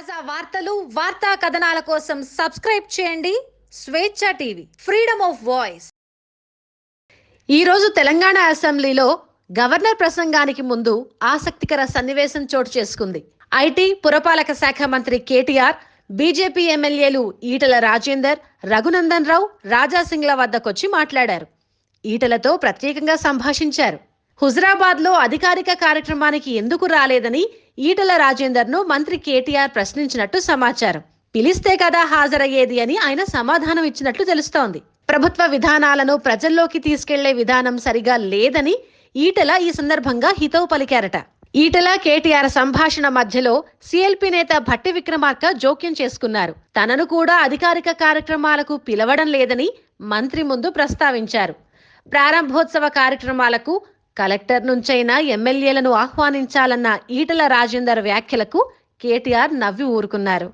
తాజా వార్తలు వార్తా కథనాల కోసం సబ్స్క్రైబ్ చేయండి. స్వేచ్ఛ టీవీ ఫ్రీడమ్ ఆఫ్ వాయిస్. ఈరోజు తెలంగాణ అసెంబ్లీలో గవర్నర్ ప్రసంగానికి ముందు ఆసక్తికర సన్నివేశం చోటు చేసుకుంది. ఐటీ పురపాలక శాఖ మంత్రి కేటీఆర్ బీజేపీ ఎమ్మెల్యేలు ఈటల రాజేందర్ రఘునందన్ రావు రాజాసింగ్ల వద్దకొచ్చి మాట్లాడారు. ఈటలతో ప్రత్యేకంగా సంభాషించారు. హుజరాబాద్లో అధికారిక కార్యక్రమానికి ఎందుకు రాలేదని ఈటల రాజేందర్ను మంత్రి కేటీఆర్ ప్రశ్నించినట్టు సమాచారం. పిలిస్తే కదా హాజరయ్యేది అని ఆయన సమాధానం ఇచ్చినట్లు తెలుస్తోంది. ప్రభుత్వ విధానాలను ప్రజల్లోకి తీసుకెళ్ళే విధానం సరిగా లేదని ఈటల ఈ సందర్భంగా హితవు పలికారట. ఈటల కేటీఆర్ సంభాషణ మధ్యలో సిఎల్పి నేత భట్టి విక్రమార్క జోక్యం చేసుకున్నారు. తనను కూడా అధికారిక కార్యక్రమాలకు పిలవడం లేదని మంత్రి ముందు ప్రస్తావించారు. ప్రారంభోత్సవ కార్యక్రమాలకు కలెక్టర్ నుంచైనా ఎమ్మెల్యేలను ఆహ్వానించాలన్న ఈటల రాజేందర్ వ్యాఖ్యలకు కేటీఆర్ నవ్వి ఊరుకున్నారు.